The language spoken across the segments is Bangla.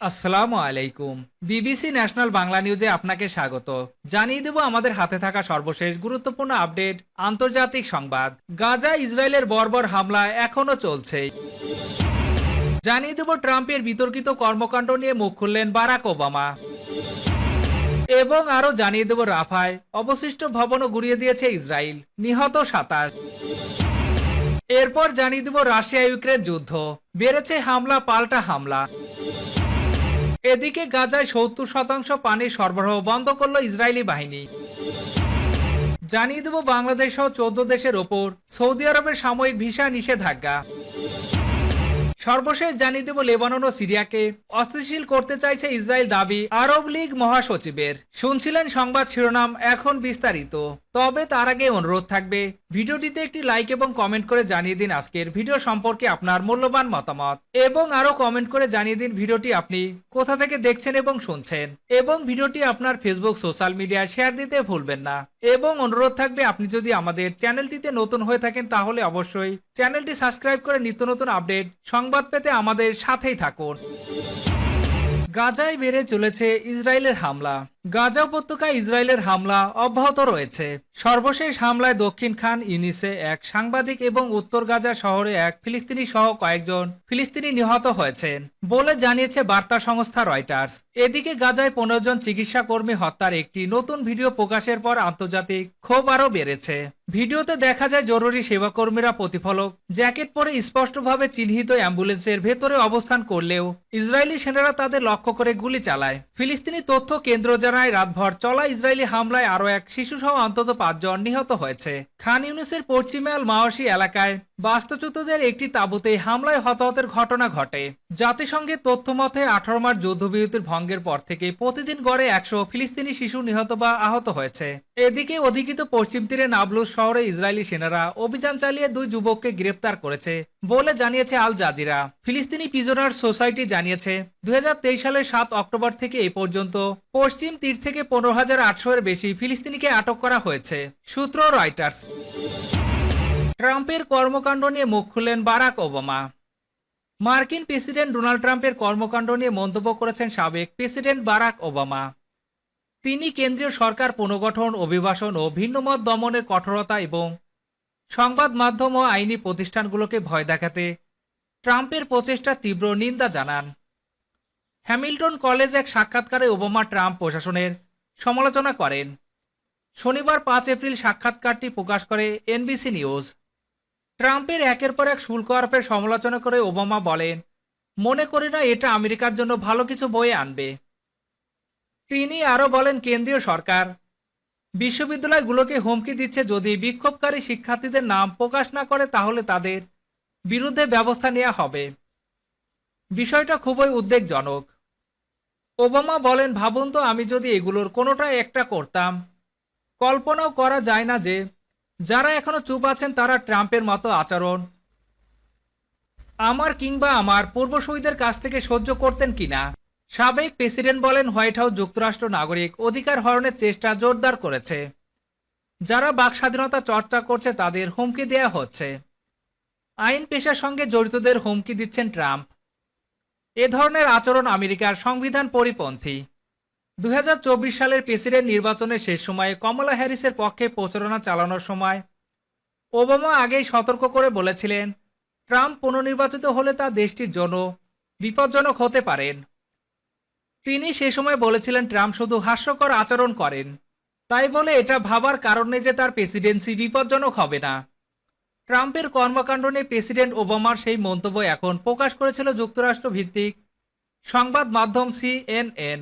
আসসালামু আলাইকুম। বিবিসি ন্যাশনাল বাংলা নিউজে আপনাকে স্বাগত। জানিয়ে দেব আমাদের হাতে থাকা সর্বশেষ গুরুত্বপূর্ণ আপডেট, আন্তর্জাতিক সংবাদ। গাজা, ইসরায়েলের বর্বর হামলা এখনও চলছে। জানিয়ে দেব ট্রাম্পের বিতর্কিত কর্মকাণ্ড নিয়ে মুখ খুললেন বারাক ওবামা। এবং আরও জানিয়ে দেব রাফায়, অবশিষ্ট ভবনও গুড়িয়ে দিয়েছে ইসরায়েল, নিহত সাতাশ। এরপর জানিয়ে দেব রাশিয়া ইউক্রেন যুদ্ধ, বেড়েছে হামলা, পাল্টা হামলা। এদিকে গাজায় সত্তর শতাংশ পানির সরবরাহ বন্ধ করল ইসরায়েলি বাহিনী। জানিয়ে দেব বাংলাদেশ সহ চোদ্দ দেশের ওপর। সৌদি আরবের সাময়িক ভিসা নিষেধাজ্ঞা। সর্বশেষ জানিয়ে দেব লেবানন ও সিরিয়াকে। অস্থিতিশীল করতে চাইছে ইসরায়েল দাবি আরব লীগ মহাসচিবের। শুনছিলেন সংবাদ শিরোনাম এখন বিস্তারিত। তবে তার আগে অনুরোধ থাকবে, ভিডিওটিতে একটি লাইক এবং কমেন্ট করে জানিয়ে দিন আজকের ভিডিও সম্পর্কে আপনার মূল্যবান মতামত। এবং আরও কমেন্ট করে জানিয়ে দিন ভিডিওটি আপনি কোথা থেকে দেখছেন এবং শুনছেন। এবং ভিডিওটি আপনার ফেসবুক সোশ্যাল মিডিয়ায় শেয়ার দিতে ভুলবেন না। এবং অনুরোধ থাকবে আপনি যদি আমাদের চ্যানেলটিতে নতুন হয়ে থাকেন তাহলে অবশ্যই চ্যানেলটি সাবস্ক্রাইব করে নিত্য নতুন আপডেট সংবাদ পেতে আমাদের সাথেই থাকুন। গাজায় বেড়ে চলেছে ইসরায়েলের হামলা। গাজা উপত্যকায় ইসরায়েলের হামলা অব্যাহত রয়েছে। সর্বশেষ হামলায় দক্ষিণ খান, ইউনিসে এক সাংবাদিক এবং উত্তর গাজা শহরে এক ফিলিস্তিনি সহ কয়েকজন ফিলিস্তিনি নিহত হয়েছেন বলে জানিয়েছে বার্তা সংস্থা রয়টার্স। এদিকে গাজায় পনেরো জন চিকিৎসা কর্মী হত্যার একটি নতুন ভিডিও প্রকাশের পর আন্তর্জাতিক ক্ষোভ আরও বেড়েছে। ভিডিওতে দেখা যায় জরুরি সেবাকর্মীরা প্রতিফলক জ্যাকেট পরে স্পষ্টভাবে চিহ্নিত অ্যাম্বুলেন্সের ভেতরে অবস্থান করলেও ইসরায়েলি সেনারা তাদের লক্ষ্য করে গুলি চালায়। ফিলিস্তিনি তথ্য কেন্দ্র জানায় রাতভর চলা ইসরায়েলি হামলায় আরও এক শিশুসহ অন্তত পাঁচজন নিহত হয়েছে। খান ইউনিসের পশ্চিমে আল মাওয়াশি এলাকায় বাস্তুচ্যুতদের একটি তাঁবুতে হামলায় হতাহতের ঘটনা ঘটে। জাতিসংঘের তথ্য মতে আঠারো মার্চ যুদ্ধবিরতির ভঙ্গের পর থেকে প্রতিদিন গড়ে একশো ফিলিস্তিনি শিশু নিহত বা আহত হয়েছে। এদিকে অধিকৃত পশ্চিম তীরে নাবলুস শহরে ইসরায়েলি সেনারা অভিযান চালিয়ে দুই যুবককে গ্রেপ্তার করেছে বলে জানিয়েছে আল জাজিরা। ফিলিস্তিনি পিজনার সোসাইটি জানিয়েছে, দুই হাজার তেইশ সালের সাত অক্টোবর থেকে এই পর্যন্ত পশ্চিম তীর থেকে পনেরো হাজার আটশো এর বেশি ফিলিস্তিনিকে আটক করা হয়েছে, সূত্র রয়টার্স। ট্রাম্পের কর্মকাণ্ড নিয়ে মুখ খুললেন বারাক ওবামা। মার্কিন প্রেসিডেন্ট ডোনাল্ড ট্রাম্পের কর্মকাণ্ড নিয়ে মন্তব্য করেছেন সাবেক প্রেসিডেন্ট বারাক ওবামা। তিনি কেন্দ্রীয় সরকার পুনর্গঠন, অভিবাসন ও ভিন্নমত দমনের কঠোরতা এবং সংবাদ মাধ্যম ও আইনি প্রতিষ্ঠানগুলোকে ভয় দেখাতে ট্রাম্পের প্রচেষ্টা তীব্র নিন্দা জানান। হ্যামিল্টন কলেজ এক সাক্ষাৎকারে ওবামা ট্রাম্প প্রশাসনের সমালোচনা করেন। শনিবার পাঁচ এপ্রিল সাক্ষাৎকারটি প্রকাশ করে এনবিসি নিউজ। ট্রাম্পের একের পর এক শুল্ক আরোপের সমালোচনা করে ওবামা বলেন, মনে করি না এটা আমেরিকার জন্য ভালো কিছু বয়ে আনবে। তিনি আরও বলেন, কেন্দ্রীয় সরকার বিশ্ববিদ্যালয়গুলোকে হুমকি দিচ্ছে যদি বিক্ষোভকারী শিক্ষার্থীদের নাম প্রকাশ না করে তাহলে তাদের বিরুদ্ধে ব্যবস্থা নেওয়া হবে। বিষয়টা খুবই উদ্বেগজনক। ওবামা বলেন, ভাবুন তো, আমি যদি এগুলোর কোনোটা একটা করতাম, কল্পনাও করা যায় না যে যারা এখনও চুপ আছেন, তারা ট্রাম্পের মতো আচরণ। আমার কিংবা আমার পূর্বসূরীদের কাছ থেকে সহ্য করতেন কিনা? সাবেক প্রেসিডেন্ট বলেন, হোয়াইট হাউস যুক্তরাষ্ট্র নাগরিক অধিকার হরণের চেষ্টা জোরদার করেছে। যারা বাক স্বাধীনতা চর্চা করছে, তাদের হুমকি দেয়া হচ্ছে। আইন পেশার সঙ্গে জড়িতদের হুমকি দিচ্ছেন ট্রাম্প। এ ধরনের আচরণ আমেরিকার সংবিধান পরিপন্থী। দু হাজার চব্বিশ সালের প্রেসিডেন্ট নির্বাচনের শেষ সময়ে কমলা হ্যারিসের পক্ষে প্রচারণা চালানোর সময় ওবামা আগেই সতর্ক করে বলেছিলেন, ট্রাম্প পুনর্নির্বাচিত হলে তা দেশটির জন্য বিপজ্জনক হতে পারেন। তিনি সে সময় বলেছিলেন, ট্রাম্প শুধু হাস্যকর আচরণ করেন। তাই বলে এটা ভাবার কারণে যে তার প্রেসিডেন্সি বিপজ্জনক হবে না। ট্রাম্পের কর্মকাণ্ড নিয়ে প্রেসিডেন্ট ওবামার সেই মন্তব্য এখন প্রকাশ করেছিল যুক্তরাষ্ট্র ভিত্তিক সংবাদ মাধ্যম সিএনএন।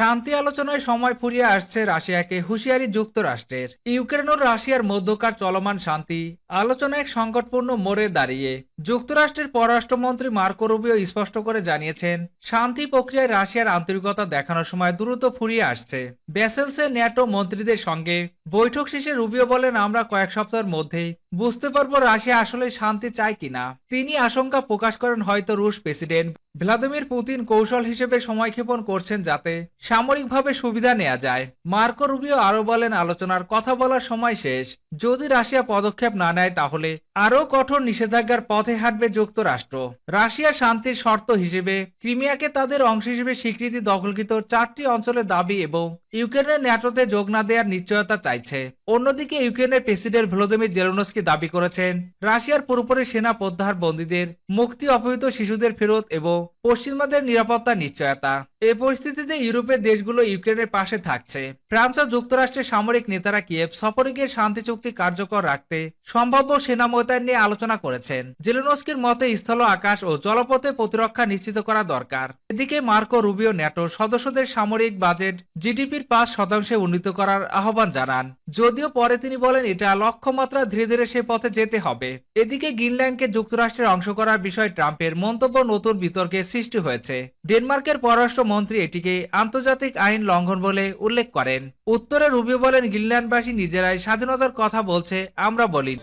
শান্তি আলোচনায় সময় ফুরিয়ে আসছে রাশিয়াকে হুঁশিয়ারি যুক্তরাষ্ট্রের। ইউক্রেন ও রাশিয়ার মধ্যকার চলমান শান্তি, আলোচনা এক সংকটপূর্ণ মোড়ে দাঁড়িয়ে। যুক্তরাষ্ট্রের পররাষ্ট্রমন্ত্রী মার্কো রুবিও স্পষ্ট করে জানিয়েছেন, শান্তি প্রক্রিয়ায় রাশিয়ার আন্তরিকতা দেখানোর সময় দ্রুত ফুরিয়ে আসছে। ব্যাসেলসে ন্যাটো মন্ত্রীদের সঙ্গে বৈঠক শেষে রুবিও বলেন, আমরা কয়েক সপ্তাহের মধ্যেই বুঝতে পারব রাশিয়া আসলে শান্তি চায় কিনা। তিনি আশঙ্কা প্রকাশ করেন হয়তো রুশ প্রেসিডেন্ট ভ্লাদিমির পুতিন কৌশল হিসেবে সময়ক্ষেপণ করছেন যাতে সামরিকভাবে সুবিধা নেওয়া যায়। মার্কো রুবিও আরও বলেন, আলোচনার কথা বলার সময় শেষ। যদি রাশিয়া পদক্ষেপ না নেয় তাহলে আরও কঠোর নিষেধাজ্ঞার পথে হাঁটবে যুক্তরাষ্ট্র। রাশিয়া শান্তির শর্ত হিসেবে ক্রিমিয়াকে তাদের অংশ হিসেবে স্বীকৃতি দখলকৃত চারটি অঞ্চলের দাবি এবং ইউক্রেনের ন্যাটোতে যোগ না দেওয়ার নিশ্চয়তা চাইছে। অন্যদিকে ইউক্রেনের প্রেসিডেন্ট ভ্লোদিমির জেলনস্কি দাবি করেছেন, রাশিয়ার পুরোপুরি সেনা প্রত্যাহার বন্দীদের মুক্তি অপহৃত শিশুদের ফেরত এবং পশ্চিমাদের নিরাপত্তার নিশ্চয়তা। এই পরিস্থিতিতে ইউরোপের দেশগুলো ইউক্রেনের পাশে থাকছে। ফ্রান্স ও যুক্তরাষ্ট্রের সামরিক নেতারা কিয়েভ সফরে গিয়ে শান্তি চুক্তি কার্যকর রাখতে সম্ভাব্য সেনা মোতায়েন নিয়ে আলোচনা করেছেন। জেলেনস্কির মতে স্থল আকাশ ও জলপথে প্রতিরক্ষা নিশ্চিত করা দরকার। এদিকে মার্কো রুবিও ন্যাটো সদস্যদের সামরিক বাজেট জিডিপির পাঁচ শতাংশে উন্নীত করার আহ্বান জানান। যদিও পরে তিনি বলেন, এটা লক্ষ্যমাত্রা ধীরে ধীরে সে পথে যেতে হবে। এদিকে গ্রিনল্যান্ডকে যুক্তরাষ্ট্রের অংশ করার বিষয়ে ট্রাম্পের মন্তব্য নতুন বিতর্কের সৃষ্টি হয়েছে। ডেনমার্কের পররাষ্ট্রমন্ত্রী এটিকে আন্তর্জাতিক আইন লঙ্ঘন বলে উল্লেখ করেন। উত্তরে রুবিও বলেন, গ্রিনল্যান্ডবাসী নিজেরাই স্বাধীনতার কথা বলছে, আমরা বলি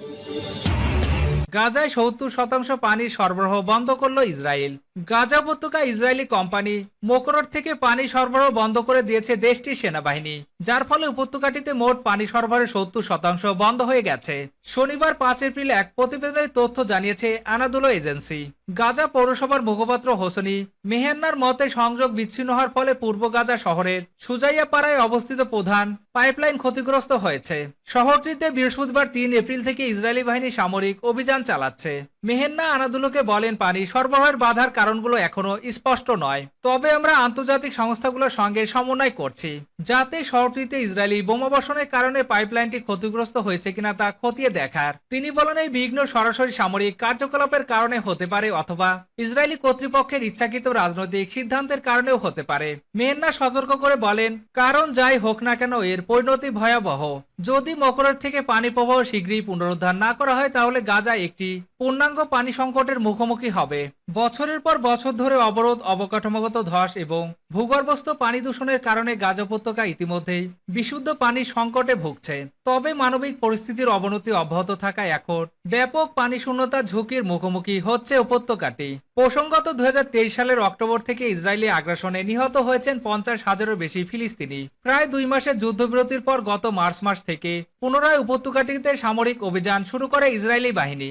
গাজায় সত্তর শতাংশ পানি সরবরাহ বন্ধ করল ইসরায়েল। গাজা উপত্যকা ইসরায়েলি কোম্পানি মোকরট থেকে পানি সরবরাহ বন্ধ করে দিয়েছে দেশটির সেনাবাহিনী। যার ফলে উপত্যকাটিতে মোট পানি সরবরাহের সত্তর শতাংশ বন্ধ হয়ে গেছে। শনিবার পাঁচ এপ্রিল এক প্রতিবেদনের তথ্য জানিয়েছে আনাদুলো এজেন্সি। গাজা পৌরসভার মুখপাত্র হোসেনি মেহেন্নার মতে সংযোগ বিচ্ছিন্ন হওয়ার ফলে পূর্ব গাজা শহরের সুজাইয়াপাড়ায় অবস্থিত প্রধান পাইপলাইন ক্ষতিগ্রস্ত হয়েছে। শহরটিতে বৃহস্পতিবার তিন এপ্রিল থেকে ইসরায়েলি বাহিনী সামরিক অভিযান চালাচ্ছে। মেহেন্না আনাদুলোকে বলেন, পানি সরবরাহের বাধার কারণগুলো এখনও স্পষ্ট নয়। তবে আমরা আন্তর্জাতিক সংস্থাগুলোর সঙ্গে সমন্বয় করছি। যাতে শহরটিতে ইসরায়েলি বোমাবর্ষণের কারণে পাইপলাইনটি ক্ষতিগ্রস্ত হয়েছে কিনা তা খতিয়ে দেখার। তিনি বলেন, এই বিঘ্ন সরাসরি সামরিক কার্যকলাপের কারণে হতে পারে অথবা ইসরায়েলি কর্তৃপক্ষের ইচ্ছাকৃত রাজনৈতিক সিদ্ধান্তের কারণেও হতে পারে। মেহেন্না সতর্ক করে বলেন, কারণ যাই হোক না কেন, এর পরিণতি ভয়াবহ। যদি মকরের থেকে পানি প্রবাহ শীঘ্রই পুনরুদ্ধার না করা হয়, তাহলে গাজা একটি পূর্ণাঙ্গ পানি সংকটের মুখোমুখি হবে। বছরের পর বছর ধরে অবরোধ, অবকাঠামোগত ধস এবং ভূগর্ভস্থ পানি দূষণের কারণে গাজ উপত্যকা ইতিমধ্যেই বিশুদ্ধ পানির সংকটে ভুগছে। তবে মানবিক পরিস্থিতির অবনতি অব্যাহত থাকা এখন ব্যাপক পানি শূন্যতার ঝুঁকির মুখোমুখি হচ্ছে উপত্যকাটি। প্রসঙ্গত দু হাজার তেইশ সালের অক্টোবর থেকে ইসরায়েলি আগ্রাসনে নিহত হয়েছেন পঞ্চাশ হাজারের বেশি ফিলিস্তিনি। প্রায় দুই মাসের যুদ্ধবিরতির পর গত মার্চ মাস থেকে পুনরায় উপত্যকাটিতে সামরিক অভিযান শুরু করে ইসরায়েলি বাহিনী।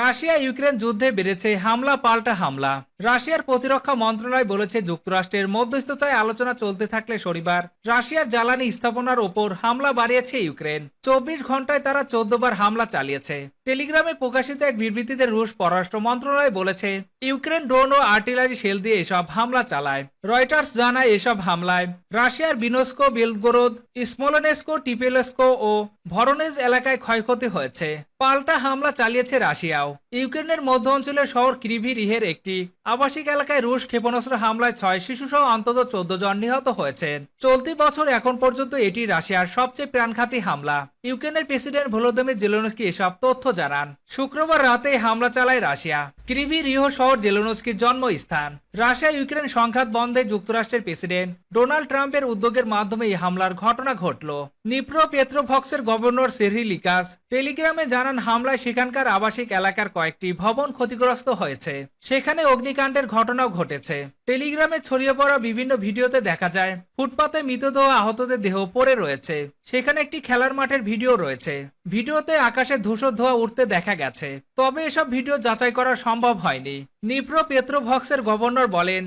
রাশিয়া ইউক্রেন যুদ্ধে বেড়েছে হামলা পাল্টা হামলা। রাশিয়ার প্রতিরক্ষা মন্ত্রণালয় বলেছে, যুক্তরাষ্ট্রের মধ্যস্থতায় আলোচনা চলতে থাকলে শনিবার রাশিয়ার জ্বালানি স্থাপনার ওপর হামলা বাড়িয়েছে ইউক্রেন। চব্বিশ ঘন্টায় তারা চোদ্দ বার হামলা চালিয়েছে। টেলিগ্রামে প্রকাশিত এক বিবৃতিতে রুশ পররাষ্ট্র মন্ত্রণালয় বলেছে, ইউক্রেন ড্রোন ও আর্টিলারি শেল দিয়ে এসব হামলা চালায়। রয়টার্স জানায় এসব হামলায় রাশিয়ার বিনস্কো, বেলগোরোদ, স্মোলনেস্কো, টিপেলেস্কো ও ভরনেজ এলাকায় ক্ষয়ক্ষতি হয়েছে। পাল্টা হামলা চালিয়েছে রাশিয়াও। ইউক্রেনের মধ্য অঞ্চলের শহর ক্রিভি রিহের একটি আবাসিক এলাকায় রুশ ক্ষেপণাস্ত্র হামলায় ছয় শিশুসহ অন্তত চোদ্দ জন নিহত হয়েছেন। চলতি বছর এখন পর্যন্ত এটি রাশিয়ার সবচেয়ে প্রাণঘাতী হামলা। ইউক্রেনের প্রেসিডেন্ট ভলোদমির জেলোনস্কি এসব তথ্য জানান। শুক্রবার রাতে হামলা চালায় রাশিয়া। ক্রিভি রিহো শহর জেলোনস্কির জন্মস্থান। রাশিয়া ইউক্রেন সংঘাত বন্ধে যুক্তরাষ্ট্রের প্রেসিডেন্ট ডোনাল্ড ট্রাম্পের উদ্যোগের মাধ্যমে এই হামলার ঘটনা ঘটল। নিপ্রো পেত্রোভক্সের গভর্নর সেরি লিকাস টেলিগ্রামে জানান, হামলায় সেখানকার আবাসিক এলাকার কয়েকটি ভবন ক্ষতিগ্রস্ত হয়েছে। সেখানে অগ্নিকাণ্ডের ঘটনাও ঘটেছে। টেলিগ্রামে ছড়িয়ে পড়া বিভিন্ন ভিডিওতে দেখা যায়, ফুটপাতে মৃতদেহ আহতদের দেহ পড়ে রয়েছে। সেখানে একটি খেলার মাঠের ভিডিও রয়েছে। ভিডিওতে আকাশে ধূসর ধোয়া উঠতে দেখা গেছে। তবে এসব ভিডিও যাচাই করা সম্ভব হয়নি। নিপ্রো পেত্রোভক্সের গভর্নর বলেন,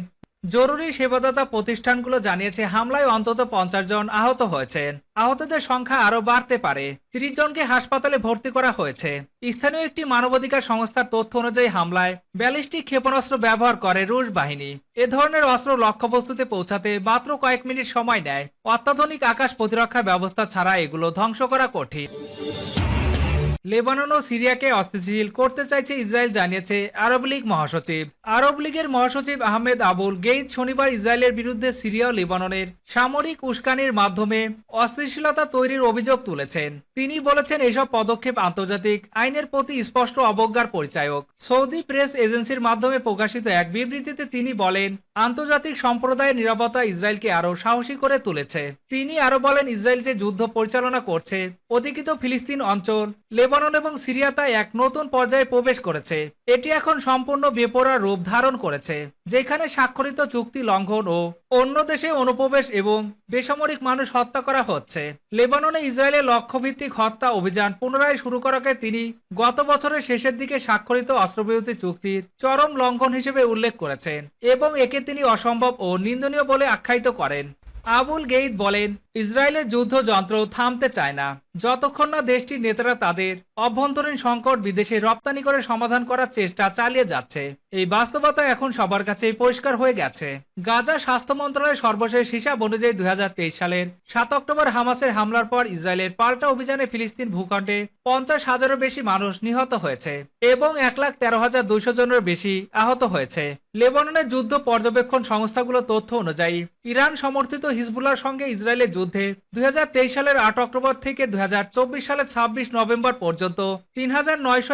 জরুরি সেবাদাতা প্রতিষ্ঠানগুলো জানিয়েছে হামলায় অন্তত পঞ্চাশ জন আহত হয়েছেন। আহতদের সংখ্যা আরও বাড়তে পারে। তিরিশ জনকে হাসপাতালে ভর্তি করা হয়েছে। স্থানীয় একটি মানবাধিকার সংস্থার তথ্য অনুযায়ী হামলায় ব্যালিস্টিক ক্ষেপণাস্ত্র ব্যবহার করে রুশ বাহিনী। এ ধরনের অস্ত্র লক্ষ্যবস্তুতে পৌঁছাতে মাত্র কয়েক মিনিট সময় নেয়। অত্যাধুনিক আকাশ প্রতিরক্ষা ব্যবস্থা ছাড়া এগুলো ধ্বংস করা কঠিন। লেবানন ও সিরিয়াকে অস্থিতিশীল করতে চাইছে ইসরায়েল, জানিয়েছে আরব লীগ মহাসচিব। আরব লীগের মহাসচিব আহমেদ আবুল গেইদ শনিবার ইসরায়েলের বিরুদ্ধে সিরিয়া ও লেবাননের সামরিক উস্কানির মাধ্যমে অস্থিতিশীলতা তৈরির অভিযোগ তুলেছেন। তিনি বলেছেন এসব পদক্ষেপ আন্তর্জাতিক আইনের প্রতি স্পষ্ট অবজ্ঞার পরিচায়ক। সৌদি প্রেস এজেন্সির মাধ্যমে প্রকাশিত এক বিবৃতিতে তিনি বলেন, আন্তর্জাতিক সম্প্রদায়ের নিরাপত্তা ইসরায়েলকে আরও সাহসী করে তুলেছে। তিনি আরও বলেন, ইসরায়েল যে যুদ্ধ পরিচালনা করছে, অধিকৃত ফিলিস্তিন অঞ্চল, লেবানন লেবানন এবং সিরিয়া তা এক নতুন পর্যায়ে প্রবেশ করেছে। এটি এখন সম্পূর্ণ বেপরোয়া রূপ ধারণ করেছে, যেখানে স্বাক্ষরিত চুক্তি লঙ্ঘন ও অন্য দেশে অনুপ্রবেশ এবং বেসামরিক মানুষ হত্যা করা হচ্ছে। লেবাননে ইসরায়েলের লক্ষ্যভিত্তিক হত্যা অভিযান পুনরায় শুরু করাকে তিনি গত বছরের শেষের দিকে স্বাক্ষরিত অস্ত্রবিরতি চুক্তির চরম লঙ্ঘন হিসেবে উল্লেখ করেছেন এবং একে তিনি অসম্ভব ও নিন্দনীয় বলে আখ্যায়িত করেন। আবুল গেইদ বলেন ইসরায়েলের যুদ্ধযন্ত্র থামতে চায় না। যতক্ষণ না দেশটির নেতারা তাদের অভ্যন্তরীণ সংকট বিদেশে রপ্তানি করে সমাধান করার চেষ্টা চালিয়ে যাচ্ছে। এই বাস্তবতা এখন সবার কাছে পরিষ্কার হয়ে গেছে। গাজা স্বাস্থ্য মন্ত্রণালয়ের সর্বশেষ হিসাব অনুযায়ী দুই সালের সাত অক্টোবর হামাসের হামলার পর ইসরায়েলের পাল্টা অভিযানে ফিলিস্তিন ভূখণ্ডে পঞ্চাশ হাজারের বেশি মানুষ নিহত হয়েছে এবং এক লাখ তেরো হাজার দুইশো জনের বেশি আহত হয়েছে। লেবাননের যুদ্ধ পর্যবেক্ষণ সংস্থাগুলো তথ্য অনুযায়ী, ইরান সমর্থিত হিজবুল্লার সঙ্গে ইসরায়েলের যুদ্ধে দুই হাজার তেইশ সালের আট অক্টোবর থেকে দুই হাজার চব্বিশ সালের ছাব্বিশ নভেম্বর পর্যন্ত তিন হাজার নয়শো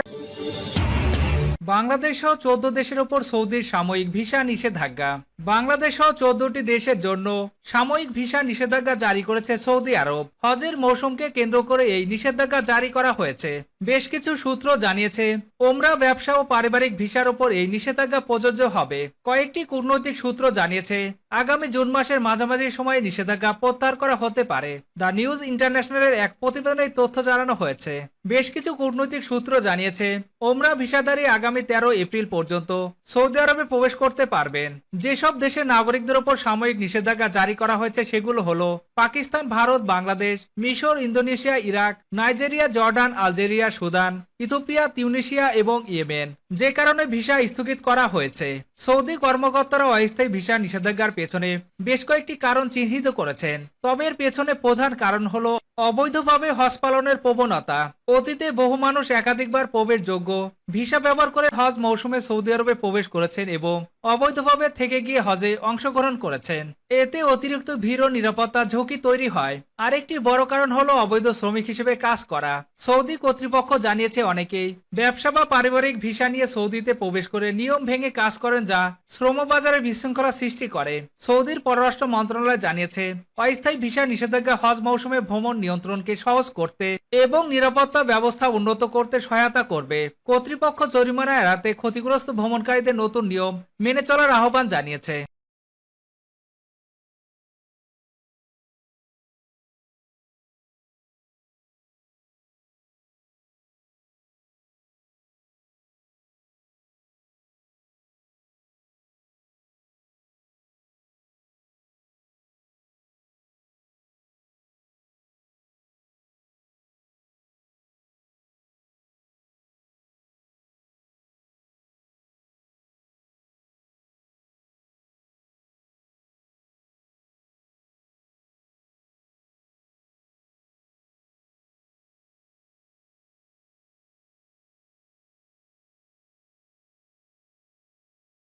বাংলাদেশ সহ চোদ্দ দেশের উপর সৌদির সাময়িক ভিসা নিষেধাজ্ঞা। বাংলাদেশ সহ চোদ্দটি দেশের জন্য সাময়িক ভিসা নিষেধাজ্ঞা জারি করেছে সৌদি আরব। হজের মৌসুমকে কেন্দ্র করে এই নিষেধাজ্ঞা জারি করা হয়েছে। বেশ কিছু সূত্র জানিয়েছে, ওমরা ব্যবসা ও পারিবারিক ভিসার ওপর এই নিষেধাজ্ঞা প্রযোজ্য হবে। কয়েকটি কূটনৈতিক সূত্র জানিয়েছে, আগামী জুন মাসের মাঝামাঝি সময়ে নিষেধাজ্ঞা প্রত্যাহার করা হতে পারে। দ্য নিউজ ইন্টারন্যাশনালের এক প্রতিবেদনে তথ্য জানানো হয়েছে। বেশ কিছু কূটনৈতিক সূত্র জানিয়েছে, ওমরা ভিসাধারী আগামী তেরো এপ্রিল পর্যন্ত সৌদি আরবে প্রবেশ করতে পারবেন। যেসব দেশের নাগরিকদের উপর সাময়িক নিষেধাজ্ঞা জারি করা হয়েছে, সেগুলো হলো পাকিস্তান, ভারত, বাংলাদেশ, মিশর, Indonesia, Iraq, Nigeria, Jordan, Algeria, Sudan. Ethiopia Tunisia এবং ইয়েমেন। যে কারণে ভিসা স্থগিত করা হয়েছে। সৌদি কর্মকর্তারা অস্থায়ী ভিসা নিষেধাজ্ঞার পেছনে বেশ কয়েকটি কারণ চিহ্নিত করেছেন। তবে এর পেছনে প্রধান কারণ হল অবৈধভাবে হজ পালনের প্রবণতা। অতীতে বহু মানুষ একাধিকবার প্রবেশযোগ্য ভিসা ব্যবহার করে হজ মৌসুমে সৌদি আরবে প্রবেশ করেছেন এবং অবৈধভাবে থেকে গিয়ে হজে অংশগ্রহণ করেছেন। এতে অতিরিক্ত ভিড় ও নিরাপত্তা ঝুঁকি তৈরি হয়। আরেকটি বড় কারণ হলো অবৈধ শ্রমিক হিসেবে কাজ করা। সৌদি কর্তৃপক্ষ জানিয়েছে অনেকেই ব্যবসা বা পারিবারিক ভিসা নিয়ে সৌদিতে প্রবেশ করে নিয়ম ভেঙে কাজ করেন যা শ্রম বাজারে বিশৃঙ্খলা সৃষ্টি করে। সৌদির পররাষ্ট্র মন্ত্রণালয় জানিয়েছে, অস্থায়ী ভিসা নিষেধাজ্ঞা হজ মৌসুমে ভ্রমণ নিয়ন্ত্রণকে সহজ করতে এবং নিরাপত্তা ব্যবস্থা উন্নত করতে সহায়তা করবে। কর্তৃপক্ষ জরিমানা এড়াতে ক্ষতিগ্রস্ত ভ্রমণকারীদের নতুন নিয়ম মেনে চলার আহ্বান জানিয়েছে।